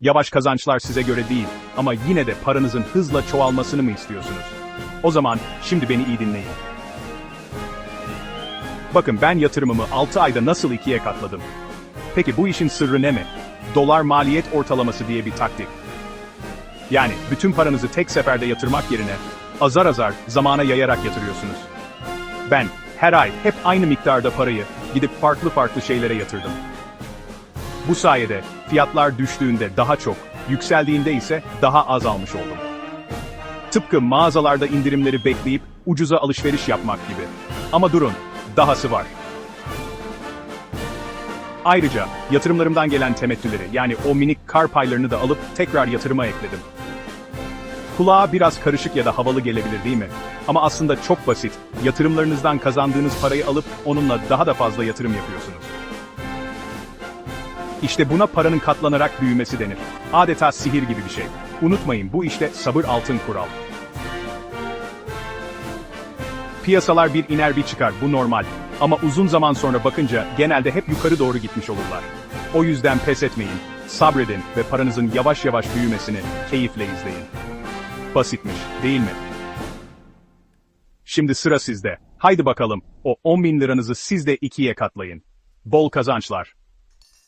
Yavaş kazançlar size göre değil ama yine de paranızın hızla çoğalmasını mı istiyorsunuz? O zaman şimdi beni iyi dinleyin. Bakın ben yatırımımı 6 ayda nasıl ikiye katladım? Peki bu işin sırrı ne mi? Dolar maliyet ortalaması diye bir taktik. Yani bütün paranızı tek seferde yatırmak yerine azar azar zamana yayarak yatırıyorsunuz. Ben her ay hep aynı miktarda parayı gidip farklı farklı şeylere yatırdım. Bu sayede fiyatlar düştüğünde daha çok, yükseldiğinde ise daha az almış oldum. Tıpkı mağazalarda indirimleri bekleyip ucuza alışveriş yapmak gibi. Ama durun, dahası var. Ayrıca yatırımlarımdan gelen temettüleri yani o minik kar paylarını da alıp tekrar yatırıma ekledim. Kulağa biraz karışık ya da havalı gelebilir değil mi? Ama aslında çok basit. Yatırımlarınızdan kazandığınız parayı alıp onunla daha da fazla yatırım yapıyorsunuz. İşte buna paranın katlanarak büyümesi denir. Adeta sihir gibi bir şey. Unutmayın bu işte sabır altın kural. Piyasalar bir iner bir çıkar bu normal. Ama uzun zaman sonra bakınca genelde hep yukarı doğru gitmiş olurlar. O yüzden pes etmeyin, sabredin ve paranızın yavaş yavaş büyümesini keyifle izleyin. Basitmiş, değil mi? Şimdi sıra sizde. Haydi bakalım, o 10 bin liranızı siz de ikiye katlayın. Bol kazançlar.